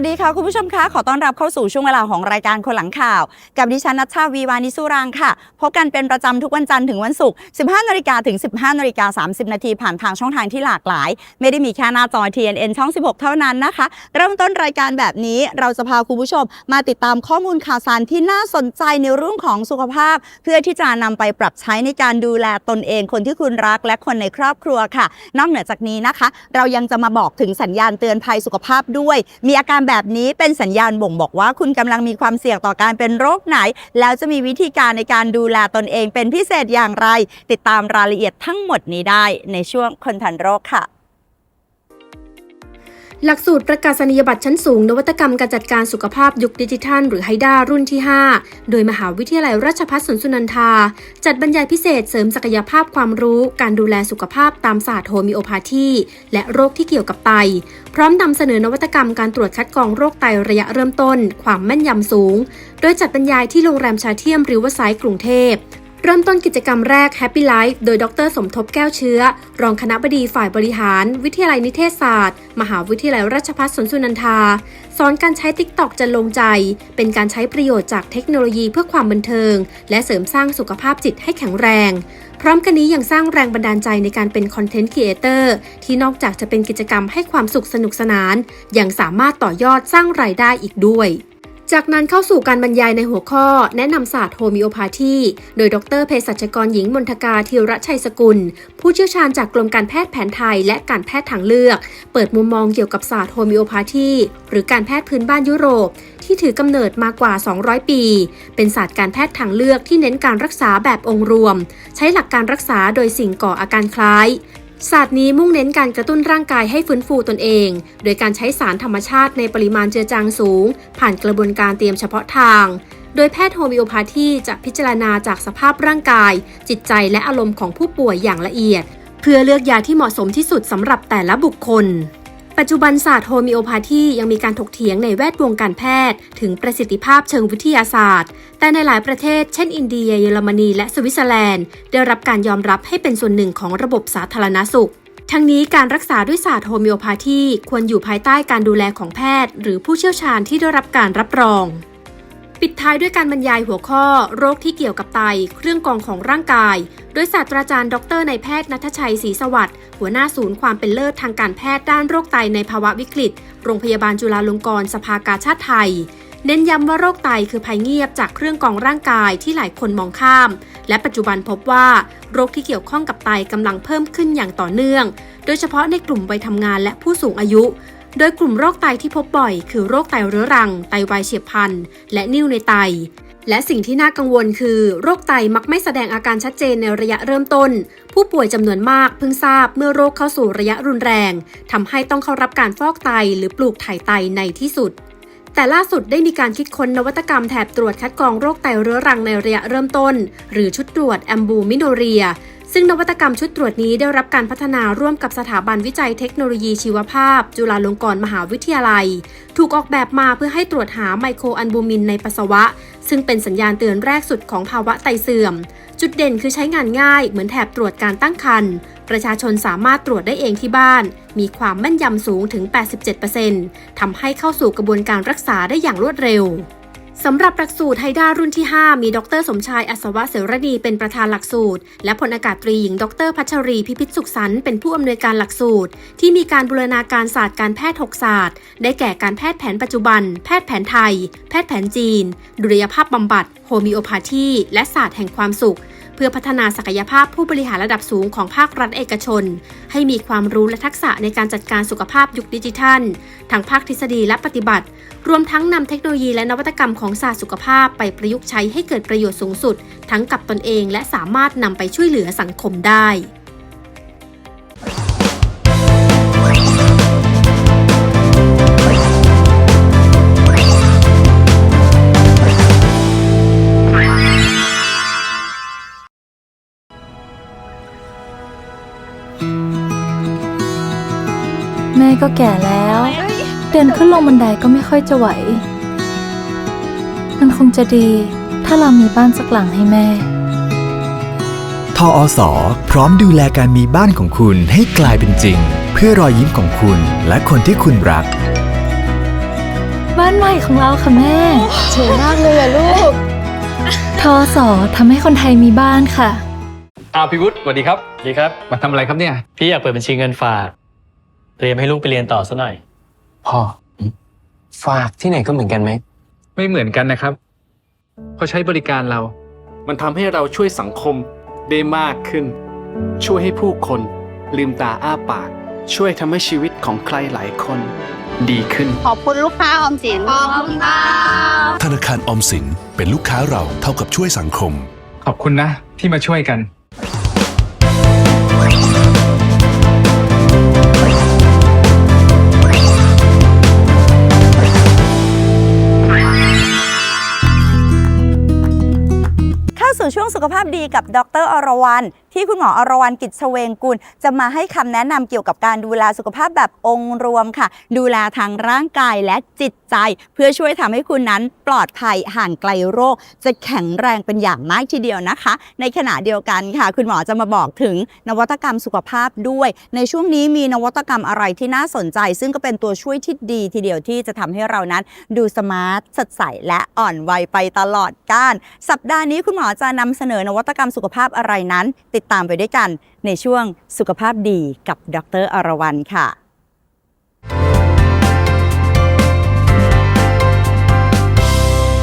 วัสดีค่ะคุณผู้ชมคะขอต้อนรับเข้าสู่ช่วงเวลาของรายการคนหลังข่าว กับดิฉันนัชชาวีวานิสุรางค่ะพบกันเป็นประจำทุกวันจันทร์ถึงวันศุกร์ 15นาฬิกาถึง 15นาฬิกา30 นาทีผ่านทางช่องทางที่หลากหลาย ไม่ได้มีแค่หน้าจอ TNN ช่อง 16 เท่านั้นนะคะ เริ่มต้นรายการแบบนี้เราจะพาคุณผู้ชม มาติดตามข้อมูลข่าวสารที่น่าสนใจในเรื่องของสุขภาพ เพื่อที่จะนำไปปรับใช้ในการดูแลตนเองคนที่คุณรักและคนในครอบครัวค่ะ นอกเหนือจากนี้นะคะ เรายังจะมาบอกถึงสัญญาณเตือนภัยสุขภาพด้วย มีอาการแบบนี้เป็นสัญญาณบ่งบอกว่าคุณกำลังมีความเสี่ยงต่อการเป็นโรคไหน แล้วจะมีวิธีการในการดูแลตนเองเป็นพิเศษอย่างไร ติดตามรายละเอียดทั้งหมดนี้ได้ในช่วงคนทันโรคค่ะหลักสูตรประกาศนียบัตรชั้นสูง นวัตกรรมการจัดการสุขภาพยุคดิจิทัล หรือไฮด้ารุ่นที่ 5 โดยมหาวิทยาลัยราชภัฏสวนสุนันทา จัดบรรยายพิเศษเสริมศักยภาพความรู้ การดูแลสุขภาพตามศาสตร์โฮมิโอพาธีและโรคที่เกี่ยวกับไต ร้อมนำเสนอนวัตกรรมการตรวจคัดกรองโรคไตระยะเริ่มต้น ความแม่นยำสูง โดยจัดบรรยายที่โรงแรมชาเทียมริวไซด์กรุงเทพเริ่มต้นกิจกรรมแรก Happy Life โดยดรสมทบแก้วเชื้อ รองคณะบดีฝ่ายบริหาร วิทยาลัยนิเทศศาสตร์ มหาวิทยาลัยราชภัฏสวนสุนันทา สอนการใช้ TikTok จะลงใจ เป็นการใช้ประโยชน์จากเทคโนโลยีเพื่อความบันเทิง และเสริมสร้างสุขภาพจิตให้แข็งแรง พร้อมกันนี้ยังสร้างแรงบันดาลใจในการเป็นคอนเทนต์ครีเอเตอร์ที่นอกจากจะเป็นกิจกรรมให้ความสุขสนุกสนาน ยังสามารถต่อยอดสร้างรายได้อีกด้วยจากนั้นเข้าสู่การบรรยายในหัวข้อ แนะนำศาสตร์โฮมิโอพาธี โดยดรเภสัชกรหญิงมนทกาธีรชัยสกุล ผู้เชี่ยวชาญจากกรมการแพทย์แผนไทยและการแพทย์ทางเลือก เปิดมุมมองเกี่ยวกับศาสตร์โฮมิโอพาธี หรือการแพทย์พื้นบ้านยุโรป ที่ถือกำเนิดมากว่า 200 ปี เป็นศาสตร์การแพทย์ทางเลือกที่เน้นการรักษาแบบองค์รวม ใช้หลักการรักษาโดยสิ่งก่ออาการคล้ายศาสตร์นี้มุ่งเน้นการกระตุ้นร่างกายให้ฟื้นฟูตนเอง โดยการใช้สารธรรมชาติในปริมาณเจือจางสูง ผ่านกระบวนการเตรียมเฉพาะทาง โดยแพทย์โฮมิโอพาธีจะพิจารณาจากสภาพร่างกาย จิตใจและอารมณ์ของผู้ป่วยอย่างละเอียด เพื่อเลือกยาที่เหมาะสมที่สุดสำหรับแต่ละบุคคล ปัจจุบันศาสตร์โฮมิโอพาธียังมีการถกเถียงในแวดวงการแพทย์ ถึงประสิทธิภาพเชิงวิทยาศาสตร์ แต่ในหลายประเทศ เช่นอินเดีย เยอรมนี และสวิตเซอร์แลนด์ ได้รับการยอมรับให้เป็นส่วนหนึ่งของระบบสาธารณสุข ทั้งนี้การรักษาด้วยศาสตร์โฮมิโอพาธีควรอยู่ภายใต้การดูแลของแพทย์ หรือผู้เชี่ยวชาญที่ได้รับการรับรอง ปิดท้ายด้วยการบรรยายหัวข้อ โรคที่เกี่ยวกับไต เครื่องกรองของร่างกาย โดยศาสตราจารย์ ดรนายแพทย์นัทชัยศรีสวัสดิ์หัวหน้าศูนย์ความเป็นเลิศทางการแพทย์ด้านโรคไตในภาวะวิกฤต โรงพยาบาลจุฬาลงกรณ์สภากาชาติไทย เน้นย้ำว่าโรคไตคือภัยเงียบจากเครื่องกรองร่างกายที่หลายคนมองข้าม และปัจจุบันพบว่า โรคที่เกี่ยวข้องกับไตกำลังเพิ่มขึ้นอย่างต่อเนื่อง โดยเฉพาะในกลุ่มวัยทำงานและผู้สูงอายุ โดยกลุ่มโรคไตที่พบบ่อย คือโรคไตเรื้อรัง ไตวายเฉียบพลัน และนิ่วในไต และสิ่งที่น่ากังวลคือ โรคไตมักไม่แสดงอาการชัดเจนในระยะเริ่มต้น ผู้ป่วยจำนวนมากเพิ่งทราบเมื่อโรคเข้าสู่ระยะรุนแรงทำให้ต้องเข้ารับการฟอกไตหรือปลูกถ่ายไตในที่สุดแต่ล่าสุดได้มีการคิดค้นนวัตกรรมแถบตรวจคัดกรองโรคไตเรื้อรังในระยะเริ่มต้น หรือชุดตรวจแอมบูมิโนเรีย ซึ่งนวัตกรรมชุดตรวจนี้ได้รับการพัฒนาร่วมกับสถาบันวิจัยเทคโนโลยีชีวภาพ จุฬาลงกรณ์มหาวิทยาลัย ถูกออกแบบมาเพื่อให้ตรวจหาไมโครอัลบูมินในปัสสาวะ ซึ่งเป็นสัญญาณเตือนแรกสุดของภาวะไตเสื่อม จุดเด่นคือใช้งานง่าย เหมือนแถบตรวจการตั้งครรภ์ประชาชนสามารถตรวจได้เองที่บ้าน มีความแม่นยำสูงถึง 87%ทำให้เข้าสู่กระบวนการรักษาได้อย่างรวดเร็ว สำหรับหลักสูตรไฮด้ารุ่นที่ 5 มีดรสมชายอัศวะเสรดีเป็นประธานหลักสูตร และพลอากาศตรีหญิงดรพัชรีพิพิธสุขสันต์เป็นผู้อำนวยการหลักสูตร ที่มีการบูรณาการศาสตร์การแพทย์6ศาสตร์ ได้แก่การแพทย์แผนปัจจุบัน แพทย์แผนไทย แพทย์แผนจีน ดุลยภาพบำบัด โฮมิโอพาธีและศาสตร์แห่งความสุข เพื่อพัฒนาศักยภาพผู้บริหารระดับสูงของภาครัฐเอกชน ให้มีความรู้และทักษะในการจัดการสุขภาพยุคดิจิทัล ทั้งภาคทฤษฎีและปฏิบัติ รวมทั้งนำเทคโนโลยีและนวัตกรรมของศาสตร์สุขภาพไปประยุกต์ใช้ให้เกิดประโยชน์สูงสุด ทั้งกับตนเองและสามารถนำไปช่วยเหลือสังคมได้ ก็แก่แล้ว เดินขึ้นลงบันไดก็ไม่ค่อยจะไหว มันคงจะดี ถ้าเรามีบ้านสักหลังให้แม่ทออสอพร้อมดูแลการมีบ้านของคุณให้กลายเป็นจริง เพื่อรอยยิ้มของคุณและคนที่คุณรักานใหม่ของเราค่ะแม่สวยมากเลยอะลูกทอสอทำให้คนไทยมีบ้านค่ะ อ้าวพี่วุฒิสวัสดีครับ ดีครับ มาทำอะไรครับเนี่ย พี่อยากเปิดบัญชีเงินฝาก เตรียมให้ลูกไปเรียนต่อซะหน่อย พ่อฝากที่ไหนก็เหมือนกันไหม ไม่เหมือนกันนะครับเพราะใช้บริการเรา มันทำให้เราช่วยสังคมได้มากขึ้น ช่วยให้ผู้คนลืมตาอ้าปาก ช่วยทำให้ชีวิตของใครหลายคน ดีขึ้น ขอบคุณลูกค้าออมสิน ขอบคุณค่ะธนาคารออมสินเป็นลูกค้าเราเท่ากับช่วยสังคม ขอบคุณนะที่มาช่วยกัน สุขภาพดีกับดรอรวรรณที่คุณหมออรวรรณกิจเฉวงกุล จะมาให้คำแนะนำเกี่ยวกับการดูแลสุขภาพแบบองค์รวมค่ะ ดูแลทางร่างกายและจิตใจ เพื่อช่วยทำให้คุณนั้นปลอดภัยห่างไกลโรค จะแข็งแรงเป็นอย่างมากทีเดียวนะคะ ในขณะเดียวกันค่ะ คุณหมอจะมาบอกถึงนวัตกรรมสุขภาพด้วย ในช่วงนี้มีนวัตกรรมอะไรที่น่าสนใจ ซึ่งก็เป็นตัวช่วยที่ดีทีเดียวที่จะทำให้เรานั้น ดูสมาร์ทสดใสและอ่อนวัยไปตลอดกาลสัปดาห์นี้คุณหมอจะนำเสนอนวัตกรรมสุขภาพอะไรนั้น ติดตามไปด้วยกันในช่วงสุขภาพดีกับดรอรวรรณค่ะ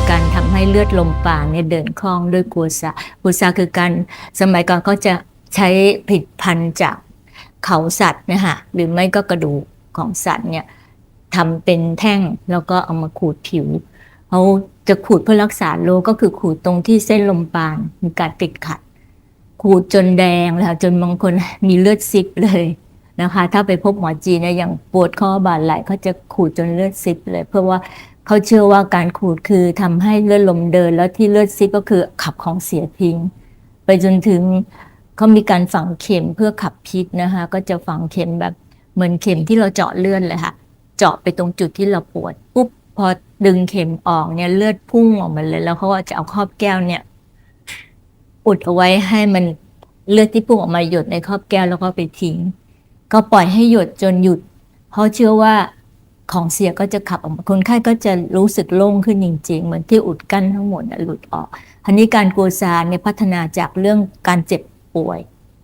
การทำให้เลือดลมปานเนี่ยเดินคล่องด้วยกัวซากัวซาคือการสมัยก่อนก็จะใช้ผลิดพันจากเขาสัตว์นะฮะหรือไม่ก็กระดูกของสัตว์เนี่ยทำเป็นแท่งแล้วก็เอามาขูดผิว เขาจะขูดเพื่อรักษาโรคก็คือขูดตรงที่เส้นลมปานมีการติดขัด ขูดจนแดงแล้วจนบางคนมีเลือดซิบเลยนะคะ ถ้าไปพบหมอจีนเนี่ยอย่างปวดข้อบาดไหล่เขาจะขูดจนเลือดซิบเลย เพื่อว่าเขาเชื่อว่าการขูดคือทำให้เลือดลมเดิน แล้วที่เลือดซิบก็คือขับของเสียทิ้ง ไปจนถึงเขามีการฝังเข็มเพื่อขับพิษนะคะ ก็จะฝังเข็มแบบเหมือนเข็มที่เราเจาะเลือดเลยค่ะ เจาะไปตรงจุดที่เราปวดปุ๊บ พอดึงเข็มออกเนี่ยเลือดพุ่งออกมาเลย แล้วเขาก็จะเอาครอบแก้วเนี่ย อุดเอาไว้ให้มันเลือดที่พุ่งออกมาหยดในครอบแก้วแล้วก็ไปทิ้ง ก็ปล่อยให้หยดจนหยุด เพราะเชื่อว่าของเสียก็จะขับออกมาคนไข้ก็จะรู้สึกโล่งขึ้นจริง ๆ เหมือนที่อุดกั้นทั้งหมดหลุดออกทีนี้การกัวซาเนี่ยพัฒนาจากเรื่องการเจ็บป่วย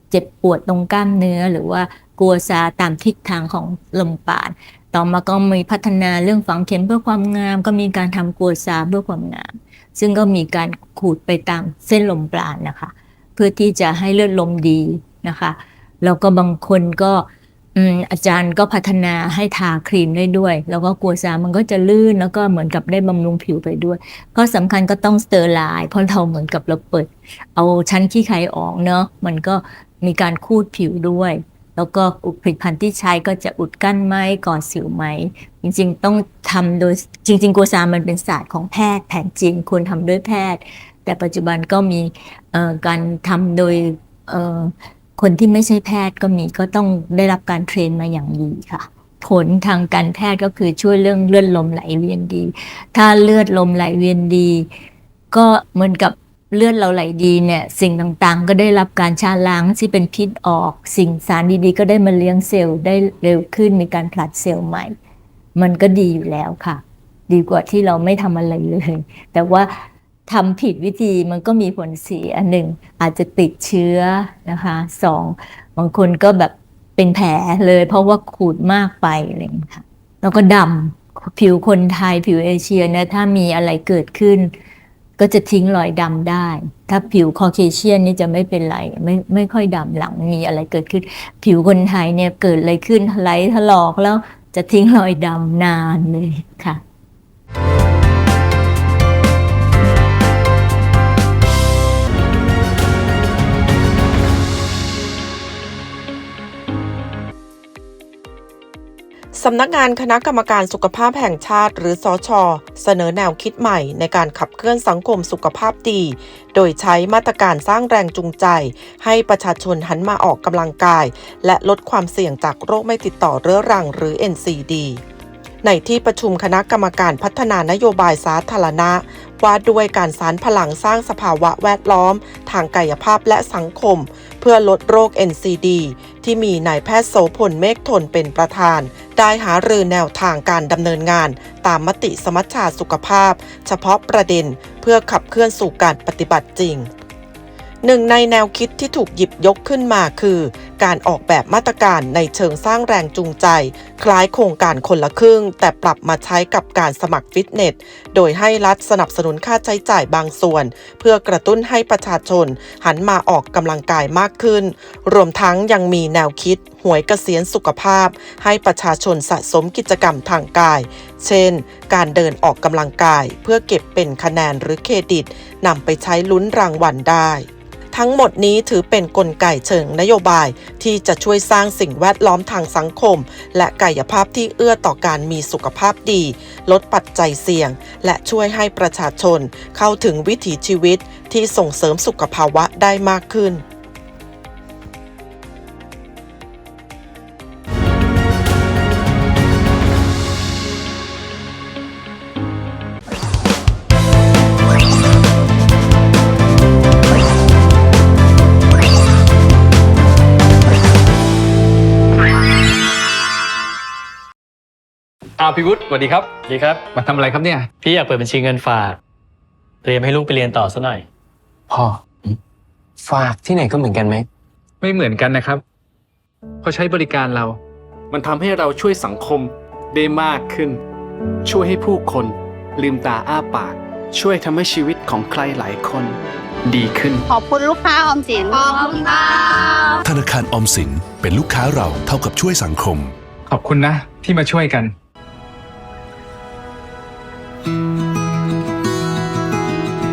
เจ็บปวดตรงกล้ามเนื้อหรือว่ากัวซาตามทิศทางของลมปาน ต่อมาก็มีพัฒนาเรื่องฝังเข็มเพื่อความงาม ก็มีการทำกัวซาเพื่อความงาม ซึ่งก็มีการขูดไปตามเส้นลมปราณนะคะ เพื่อที่จะให้เลือดลมดีนะคะแล้วก็บางคนก็อาจารย์ก็พัฒนาให้ทาครีมได้ด้วย แล้วก็กัวซามันก็จะลื่นแล้วก็เหมือนกับได้บำรุงผิวไปด้วย ก็สำคัญก็ต้องสเตอร์ไลน์เพราะเราเหมือนกับเราเปิด เอาชั้นขี้ไคออกเนาะมันก็มีการคูดผิวด้วย แล้วก็ผลิตภัณฑ์ที่ใช้ก็จะอุดกั้นไหมก่อสิวไหม จริงๆ ต้องทำโดยจริงๆกัวซามันเป็นศาสตร์ของแพทย์แผนจีนควรทำด้วยแพทย์ แต่ปัจจุบันก็มีการทำโดยคนที่ไม่ใช่แพทย์ก็มีก็ต้องได้รับการเทรนมาอย่างดีค่ะผลทางการแพทย์ก็คือช่วยเรื่องเลือดลมไหลเวียนดี ถ้าเลือดลมไหลเวียนดี ก็เหมือนกับ เลือดเราไหลดีเนี่ยสิ่งต่างๆ ก็ได้รับการชาล้างที่เป็นพิษออก สิ่งสารดีๆ ก็ได้มาเลี้ยงเซลล์ได้เร็วขึ้นมีการผลัดเซลล์ใหม่ มันก็ดีอยู่แล้วค่ะ ดีกว่าที่เราไม่ทำอะไรเลย แต่ว่าทำผิดวิธีมันก็มีผลเสียหนึ่งอาจจะติดเชื้อนะคะสองบางคนก็แบบเป็นแผลเลย เพราะว่าขูดมากไปอะไรอย่างเงี้ยค่ะแล้วก็ดำผิวคนไทยผิวเอเชียเนี่ยถ้ามีอะไรเกิดขึ้น ก็จะทิ้งรอยดำได้ ถ้าผิวคอเคเชียนนี่จะไม่เป็นไร ไม่ไม่ค่อยดำหลังมีอะไรเกิดขึ้น ผิวคนไทยเนี่ยเกิดอะไรขึ้นไหลถลอกแล้วจะทิ้งรอยดำนานเลยค่ะ สำนักงานคณะกรรมการสุขภาพแห่งชาติหรือสอชอเสนอแนวคิดใหม่ในการขับเคลื่อนสังคมสุขภาพดี โดยใช้มาตรการสร้างแรงจูงใจ ให้ประชาชนหันมาออกกำลังกาย และลดความเสี่ยงจากโรคไม่ติดต่อเรื้อรังหรือ NCD ในที่ประชุมคณะกรรมการพัฒนานโยบายสาธารณะ ว่าด้วยการสารพลังสร้างสภาวะแวดล้อม ทางกายภาพและสังคม เพื่อลดโรค NCD ที่มีนายแพทย์โสพลเมฆทนเป็นประธาน ได้หารือแนวทางการดำเนินงาน ตามมติสมัชชาสุขภาพ เฉพาะประเด็นเพื่อขับเคลื่อนสู่การปฏิบัติจริงหนึ่งในแนวคิดที่ถูกหยิบยกขึ้นมาคือ การออกแบบมาตรการในเชิงสร้างแรงจูงใจ คล้ายโครงการคนละครึ่ง แต่ปรับมาใช้กับการสมัครฟิตเนส โดยให้รัฐสนับสนุนค่าใช้จ่ายบางส่วน เพื่อกระตุ้นให้ประชาชน หันมาออกกำลังกายมากขึ้น รวมทั้งยังมีแนวคิดหวยเกษียณสุขภาพ ให้ประชาชนสะสมกิจกรรมทางกาย เช่น การเดินออกกำลังกาย เพื่อเก็บเป็นคะแนนหรือเครดิตนำไปใช้ลุ้นรางวัลได้ ทั้งหมดนี้ถือเป็นนกลไกเชิงนโยบายที่จะช่วยสร้างสิ่งแวดล้อมทางสังคม และกายภาพที่เอื้อต่อการมีสุขภาพดี ลดปัจจัยเสี่ยง และช่วยให้ประชาชนเข้าถึงวิถีชีวิตที่ส่งเสริมสุขภาวะได้มากขึ้นาวพี่วุฒิสวัสดีครับ ดีครับ มาทำอะไรครับเนี่ย พี่อยากเปิดบัญชีเงินฝาก เตรียมให้ลูกไปเรียนต่อซะหน่อย พ่อ ฝากที่ไหนก็เหมือนกันไหม ไม่เหมือนกันนะครับเพราะใช้บริการเรา มันทำให้เราช่วยสังคมได้มากขึ้น ช่วยให้ผู้คนลืมตาอ้าปาก ช่วยทำให้ชีวิตของใครหลายคน ดีขึ้น ขอบคุณลูกค้าออมสินขอบคุณค่ะธนาคารออมสินเป็นลูกค้าเราเท่ากับช่วยสังคม ขอบคุณนะที่มาช่วยกัน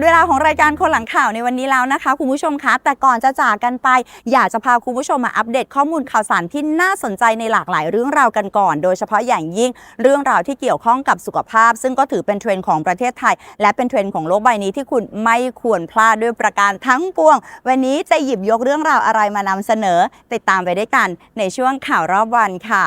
ดเวลาของรายการคนหลังข่าวในวันนี้แล้วนะคะ คุณผู้ชมคะแต่ก่อนจะจากกันไป อยากจะพาคุณผู้ชมมาอัปเดตข้อมูลข่าวสารที่น่าสนใจในหลากหลายเรื่องราวกันก่อน โดยเฉพาะอย่างยิ่งเรื่องราวที่เกี่ยวข้องกับสุขภาพ ซึ่งก็ถือเป็นเทรนด์ของประเทศไทย และเป็นเทรนด์ของโลกใบนี้ที่คุณไม่ควรพลาดด้วยประการทั้งปวง วันนี้จะหยิบยกเรื่องราวอะไรมานำเสนอ ติดตามไปด้วยกันในช่วงข่าวรอบวันค่ะ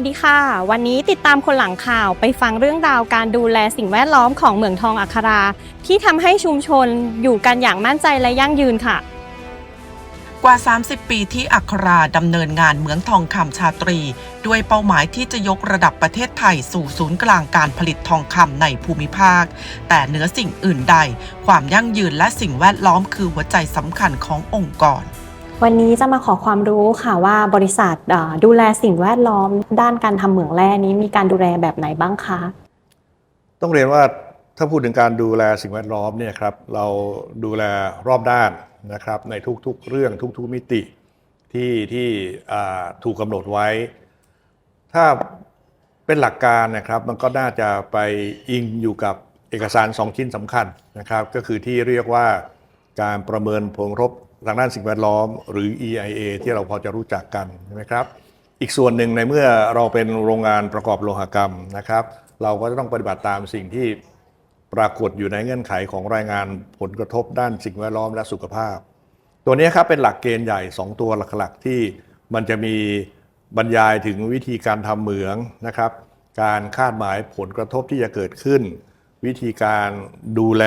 วัสดีค่ะ วันนี้ติดตามคนหลังข่าวไปฟังเรื่องราวการดูแลสิ่งแวดล้อมของเหมืองทองอัครา ที่ทำให้ชุมชนอยู่กันอย่างมั่นใจและยั่งยืนค่ะ กว่า 30 ปีที่อัคราดำเนินงานเหมืองทองคำชาตรี ด้วยเป้าหมายที่จะยกระดับประเทศไทยสู่ศูนย์กลางการผลิตทองคำในภูมิภาค แต่เหนือสิ่งอื่นใด ความยั่งยืนและสิ่งแวดล้อมคือหัวใจสำคัญขององค์กร วันนี้จะมาขอความรู้ค่ะว่าบริษัทดูแลสิ่งแวดล้อม ด้านการทำเหมืองแร่นี้มีการดูแลแบบไหนบ้างคะ ต้องเรียนว่าถ้าพูดถึงการดูแลสิ่งแวดล้อมเนี่ยครับเราดูแลรอบด้านนะครับในทุกๆเรื่องทุกๆมิติที่ที่ถูกกำหนดไว้ ถ้าเป็นหลักการนะครับมันก็น่าจะไปอิงอยู่กับเอกสารสองชิ้นสำคัญนะครับก็คือที่เรียกว่าการประเมินผลกระทบ ทางด้านสิ่งแวดล้อม หรือ EIA ที่เราพอจะรู้จักกันใช่ไหมครับ อีกส่วนหนึ่งในเมื่อเราเป็นโรงงานประกอบโลหกรรมนะครับ เราก็จะต้องปฏิบัติตามสิ่งที่ปรากฏอยู่ในเงื่อนไขของรายงานผลกระทบด้านสิ่งแวดล้อมและสุขภาพ ตัวนี้ครับเป็นหลักเกณฑ์ใหญ่ 2 ตัวหลักๆที่มันจะมีบรรยายถึงวิธีการทำเหมืองนะครับ การคาดหมายผลกระทบที่จะเกิดขึ้น วิธีการดูแล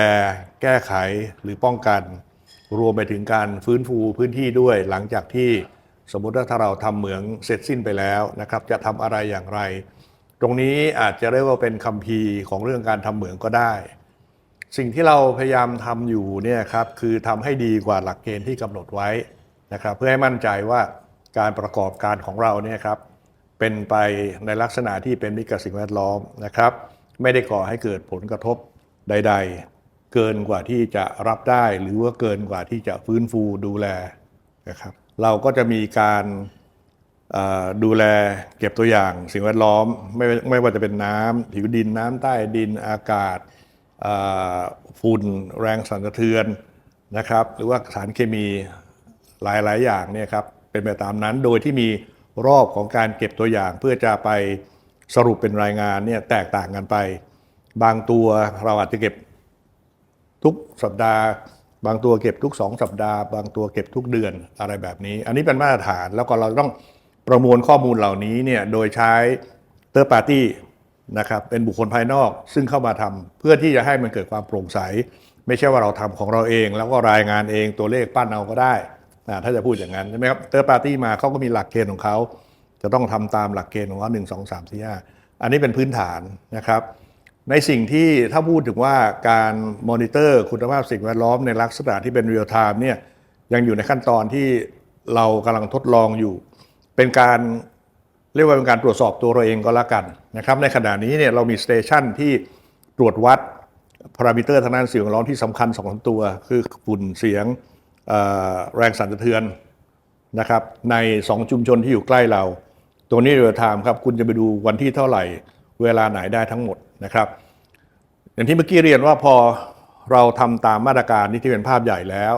แก้ไขหรือป้องกัน รวมไปถึงการฟื้นฟูพื้นที่ด้วย หลังจากที่สมมติว่าถ้าเราทำเหมืองเสร็จสิ้นไปแล้วนะครับ จะทำอะไรอย่างไร ตรงนี้อาจจะเรียกว่าเป็นคัมภีร์ของเรื่องการทำเหมืองก็ได้ สิ่งที่เราพยายามทำอยู่เนี่ยครับคือทำให้ดีกว่าหลักเกณฑ์ที่กำหนดไว้นะครับ เพื่อให้มั่นใจว่าการประกอบการของเราเนี่ยครับเป็นไปในลักษณะที่เป็นมิตรกับสิ่งแวดล้อมนะครับ ไม่ได้ก่อให้เกิดผลกระทบใด ๆ เกินกว่าที่จะรับได้ หรือว่าเกินกว่าที่จะฟื้นฟูดูแลนะครับเราก็จะมีการดูแลเก็บตัวอย่างสิ่งแวดล้อมไม่ไม่ว่าจะเป็นน้ำผิวดินน้ำใต้ดินอากาศฝุ่นแรงสั่นสะเทือนนะครับ หรือว่าสารเคมีหลายๆ อย่างเนี่ยครับเป็นไปตามนั้นโดยที่มีรอบของการเก็บตัวอย่าง เพื่อจะไปสรุปเป็นรายงานเนี่ยแตกต่างกันไป บางตัวเราอาจจะเก็บ ทุกสัปดาห์ บางตัวเก็บทุก 2 สัปดาห์ บางตัวเก็บทุกเดือนอะไรแบบนี้ อันนี้เป็นมาตรฐานแล้วก็เราต้องประมวลข้อมูลเหล่านี้เนี่ยโดยใช้เตอร์ปาร์ตี้นะครับเป็นบุคคลภายนอกซึ่งเข้ามาทำเพื่อที่จะให้มันเกิดความโปร่งใส ไม่ใช่ว่าเราทำของเราเอง แล้วก็รายงานเองตัวเลขปั้นเอาก็ได้อ่าถ้าจะพูดอย่างนั้นใช่ไหมครับเตอร์ปาร์ตี้มาเขาก็มีหลักเกณฑ์ของเขาจะต้องทำตามหลักเกณฑ์ของเขาหนึ่งสองสามสี่ห้าอันนี้เป็นพื้นฐานนะครับ ในสิ่งที่ถ้าพูดถึงว่าการมอนิเตอร์คุณภาพสิ่งแวดล้อมในลักษณะที่เป็นเรียลไทม์เนี่ยยังอยู่ในขั้นตอนที่เรากำลังทดลองอยู่ เป็นการเรียกว่าเป็นการตรวจสอบตัวเราเองก็แล้วกันนะครับในขณะนี้เนี่ยเรามีสเตชันที่ตรวจวัดพารามิเตอร์ทางด้านสิ่งแวดล้อมที่สำคัญสองสตัว คือฝุ่นเสียงแรงสั่นสะเทือนนะครับใน 2 ชุมชนที่อยู่ใกล้เรา ตัวนี้เรียลไทม์ครับคุณจะไปดูวันที่เท่าไหร่ เวลาไหนได้ทั้งหมดนะครับ อย่างที่เมื่อกี้เรียนว่าพอเราทำตามมาตรการนี้ที่เป็นภาพใหญ่แล้ว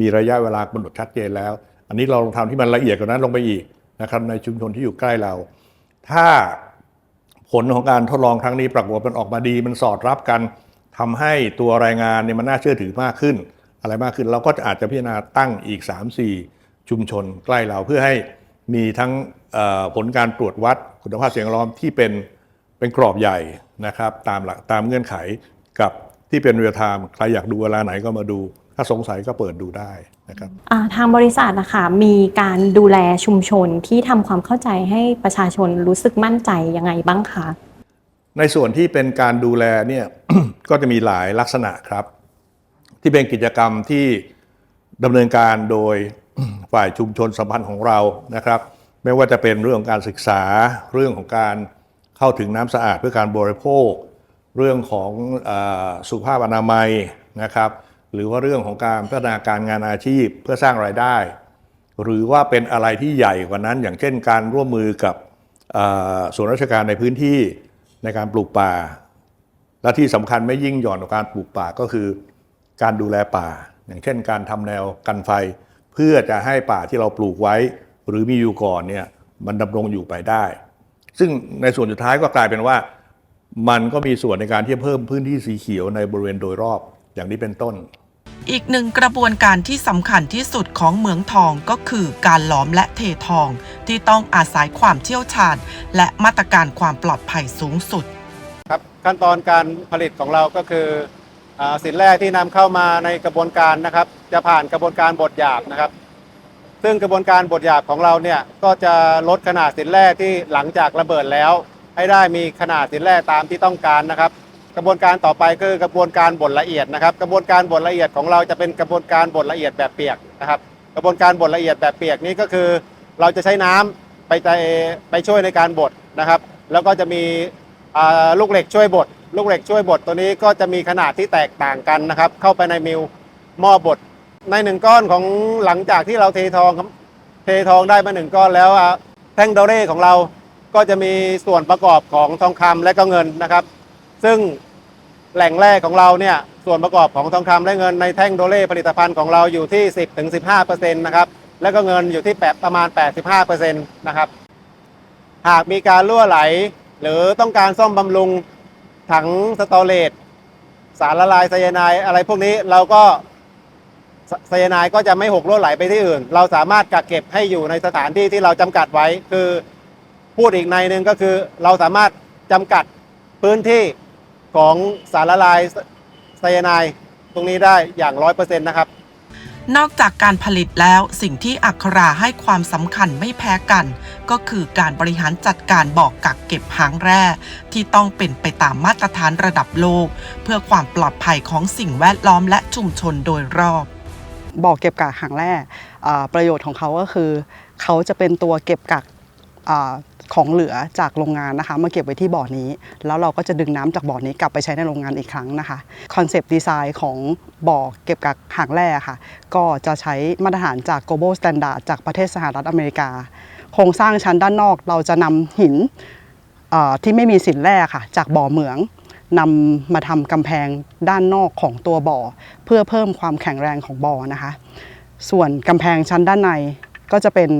มีระยะเวลากำหนดชัดเจนแล้ว อันนี้เราลองทำที่มันละเอียดกว่านั้นลงไปอีกนะครับในชุมชนที่อยู่ใกล้เรา ถ้าผลของการทดลองครั้งนี้ปรากฏว่ามันออกมาดี มันสอดรับกันทำให้ตัวรายงานเนี่ยมันน่าเชื่อถือมากขึ้น อะไรมากขึ้นเราก็จะอาจจะพิจารณาตั้งอีก 3-4 ชุมชนใกล้เราเพื่อให้มีทั้งผลการตรวจวัดคุณภาพเสียงล้อมที่เป็น เป็นกรอบใหญ่นะครับตามหลักตามเงื่อนไขกับที่เป็นเรียลไทม์ใครอยากดูเวลาไหนก็มาดู ถ้าสงสัยก็เปิดดูได้นะครับอ่าทางบริษัทนะคะมีการดูแลชุมชนที่ทำความเข้าใจให้ประชาชนรู้สึกมั่นใจยังไงบ้างคะในส่วนที่เป็นการดูแลเนี่ยก็จะมีหลายลักษณะครับ ที่เป็นกิจกรรมที่ดำเนินการโดยฝ่ายชุมชนสัมพันธ์ของเรานะครับ ไม่ว่าจะเป็นเรื่องของการศึกษาเรื่องของการ เข้าถึงน้ำสะอาดเพื่อการบริโภค เรื่องของอสุขภาพอนามัยนะครับ หรือว่าเรื่องของการพัฒนาการงานอาชีพเพื่อสร้างรายได้ หรือว่าเป็นอะไรที่ใหญ่กว่านั้น อย่างเช่น การร่วมมือกับส่วนราชการในพื้นที่ในการปลูกป่า และที่สำคัญไม่ยิ่งหย่อนกว่าการปลูกป่าก็คือ การดูแลป่า อย่างเช่น การทำแนวกันไฟ เพื่อจะให้ป่าที่เราปลูกไว้ หรือมีอยู่ก่อนเนี่ยมันดำรงอยู่ไปได้ ซึ่งในส่วนสุดท้ายก็กลายเป็นว่า มันก็มีส่วนในการที่จะเพิ่มพื้นที่สีเขียวในบริเวณโดยรอบอย่างนี้เป็นต้น อีกหนึ่งกระบวนการที่สำคัญที่สุดของเหมืองทองก็คือการหลอมและเททอง ที่ต้องอาศัยความเชี่ยวชาญ และมาตรการความปลอดภัยสูงสุดครับขั้นตอนการผลิตของเราก็คืออาสินแร่ที่นำเข้ามาในกระบวนการนะครับ จะผ่านกระบวนการบดหยาบนะครับ ซึ่งกระบวนการบดหยาบของเราเนี่ยก็จะลดขนาดสินแร่ที่หลังจากระเบิดแล้ว ให้ได้มีขนาดสินแร่ตามที่ต้องการนะครับ กระบวนการต่อไปคือกระบวนการบดละเอียดนะครับ กระบวนการบดละเอียดของเราจะเป็นกระบวนการบดละเอียดแบบเปียกนะครับ กระบวนการบดละเอียดแบบเปียกนี้ก็คือ เราจะใช้น้ำไปไปช่วยในการบดนะครับ แล้วก็จะมีลูกเหล็กช่วยบดลูกเหล็กช่วยบดตัวนี้ก็จะมีขนาดที่แตกต่างกันนะครับ เข้าไปในมิลหม้อบด ในหนึ่งก้อนของหลังจากที่เราเททองครับเททองได้มาหนึ่งก้อนแล้วอะแท่งโดเร่ของเราก็จะมีส่วนประกอบของทองคำและก็เงินนะครับ ซึ่งแหล่งแรกของเราเนี่ยส่วนประกอบของทองคำและเงินในแท่งโดเร่ผลิตภัณฑ์ของเราอยู่ที่ 10 ถึง 15 นะครับ แล้วก็เงินอยู่ที่แปดประมาณ 85%นะครับ หากมีการรั่วไหล หรือต้องการซ่อมบำรุงถังสตอเรจสารละลายไซยาไนด์อะไรพวกนี้เราก็ ไซยาไนด์ก็จะไม่หกรั่วไหลไปที่อื่น เราสามารถกักเก็บให้อยู่ในสถานที่ที่เราจำกัดไว้ คือพูดอีกในหนึ่งก็คือเราสามารถจำกัดพื้นที่ของสารละลายไซยาไนด์ตรงนี้ได้อย่างร้อยเปอร์เซ็นต์นะครับ นอกจากการผลิตแล้วสิ่งที่อัคราให้ความสำคัญไม่แพ้กัน ก็คือการบริหารจัดการบ่อกกักเก็บหางแร่ ที่ต้องเป็นไปตามมาตรฐานระดับโลก เพื่อความปลอดภัยของสิ่งแวดล้อมและชุมชนโดยรอบ บ่อเก็บกักหางแร่ประโยชน์ของเขาก็คือ เขาจะเป็นตัวเก็บกักของเหลือจากโรงงานนะคะมาเก็บไว้ที่บ่อนี้ แล้วเราก็จะดึงน้ำจากบ่อนี้กลับไปใช้ในโรงงานอีกครั้งนะคะคอนเซปต์ดีไซน์ของบ่อเก็บกักหางแร่ค่ะ ก็จะใช้มาตรฐานจาก global standard จากประเทศสหรัฐอเมริกา โครงสร้างชั้นด้านนอกเราจะนำหินที่ไม่มีสินแร่ค่ะ จากบ่อเหมือง นำมาทำกำแพงด้านนอกของตัวบ่อ เพื่อเพิ่มความแข็งแรงของบ่อนะคะ ส่วนกำแพงชั้นด้านในก็จะเป็น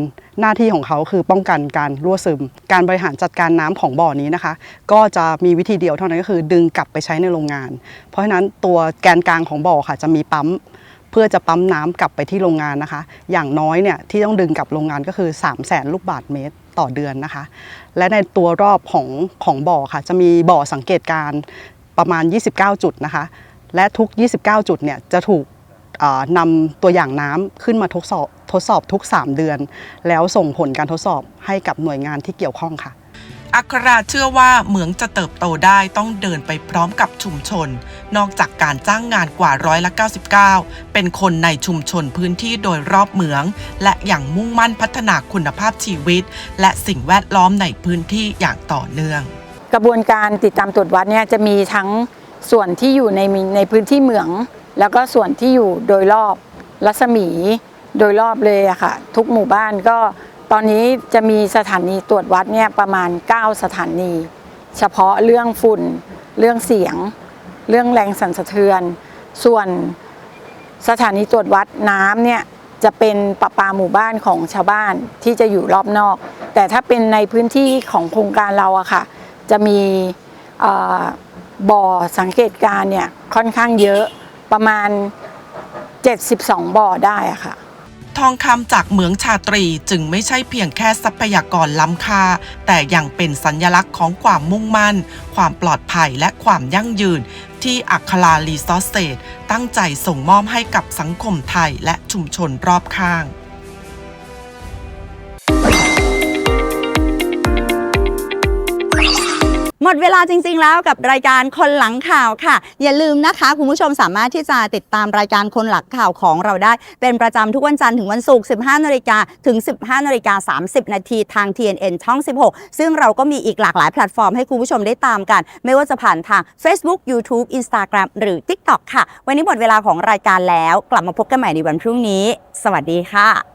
หน้าที่ของเขาคือป้องกันการรั่วซึม การบริหารจัดการน้ำของบ่อนี้นะคะ ก็จะมีวิธีเดียวเท่านั้นก็คือดึงกลับไปใช้ในโรงงาน เพราะฉะนั้นตัวแกนกลางของบ่อค่ะจะมีปั๊ม เพื่อจะปั๊มน้ำกลับไปที่โรงงานนะคะ อย่างน้อยเนี่ยที่ต้องดึงกลับโรงงานก็คือ 3 0 0แสนลูกบาทเมตรต่อเดือนนะคะ และในตัวรอบของของบ่อค่ะ จะมีบ่อสังเกตการประมาณ 29 จุดนะคะ และทุก 29 จุดเนี่ยจะถูกนำตัวอย่างน้ำขึ้นมาทดสอบทดสอบทุก 3 เดือน แล้วส่งผลการทดสอบให้กับหน่วยงานที่เกี่ยวข้องค่ะ อัคราเชื่อว่าเหมืองจะเติบโตได้ต้องเดินไปพร้อมกับชุมชน นอกจากการจ้างงานกว่าร้อยละ99 เป็นคนในชุมชนพื้นที่โดยรอบเหมือง และอย่างมุ่งมั่นพัฒนาคุณภาพชีวิต และสิ่งแวดล้อมในพื้นที่อย่างต่อเนื่อง กระบวนการติดตามตรวจวัดเนี่ยจะมีทั้งส่วนที่อยู่ในในพื้นที่เหมือง แล้วก็ส่วนที่อยู่โดยรอบรัศมีโดยรอบเลยอะค่ะ ทุกหมู่บ้านก็ ตอนนี้จะมีสถานีตรวจวัดเนี่ยประมาณ 9 สถานี เฉพาะเรื่องฝุ่น เรื่องเสียง เรื่องแรงสั่นสะเทือน ส่วนสถานีตรวจวัดน้ำเนี่ยจะเป็นประปาหมู่บ้านของชาวบ้านที่จะอยู่รอบนอก แต่ถ้าเป็นในพื้นที่ของโครงการเราอะค่ะ จะมีบ่อสังเกตการณ์เนี่ยค่อนข้างเยอะประมาณ 72 บ่อได้อะค่ะ ทองคำจากเหมืองชาตรีจึงไม่ใช่เพียงแค่ทรัพยากรล้ำค่า แต่ยังเป็นสัญญลักษณ์ของความมุ่งมั่น ความปลอดภัยและความยั่งยืน ที่อัครารีซอสเซตตั้งใจส่งมอบให้กับสังคมไทยและชุมชนรอบข้าง หมดเวลาจริง ๆ แล้วกับรายการคนหลังข่าวค่ะ อย่าลืมนะคะ คุณผู้ชมสามารถที่จะติดตามรายการคนหลังข่าวของเราได้ เป็นประจำทุกวันจันทร์ถึงวันศุกร์ 15 นาฬิกาถึง 15 นาฬิกา 30 นาทีทาง TNN ช่อง 16 ซึ่งเราก็มีอีกหลากหลายแพลตฟอร์มให้คุณผู้ชมได้ตามกัน ไม่ว่าจะผ่านทาง Facebook YouTube Instagram หรือ TikTok ค่ะ วันนี้หมดเวลาของรายการแล้ว กลับมาพบกันใหม่ในวันพรุ่งนี้ สวัสดีค่ะ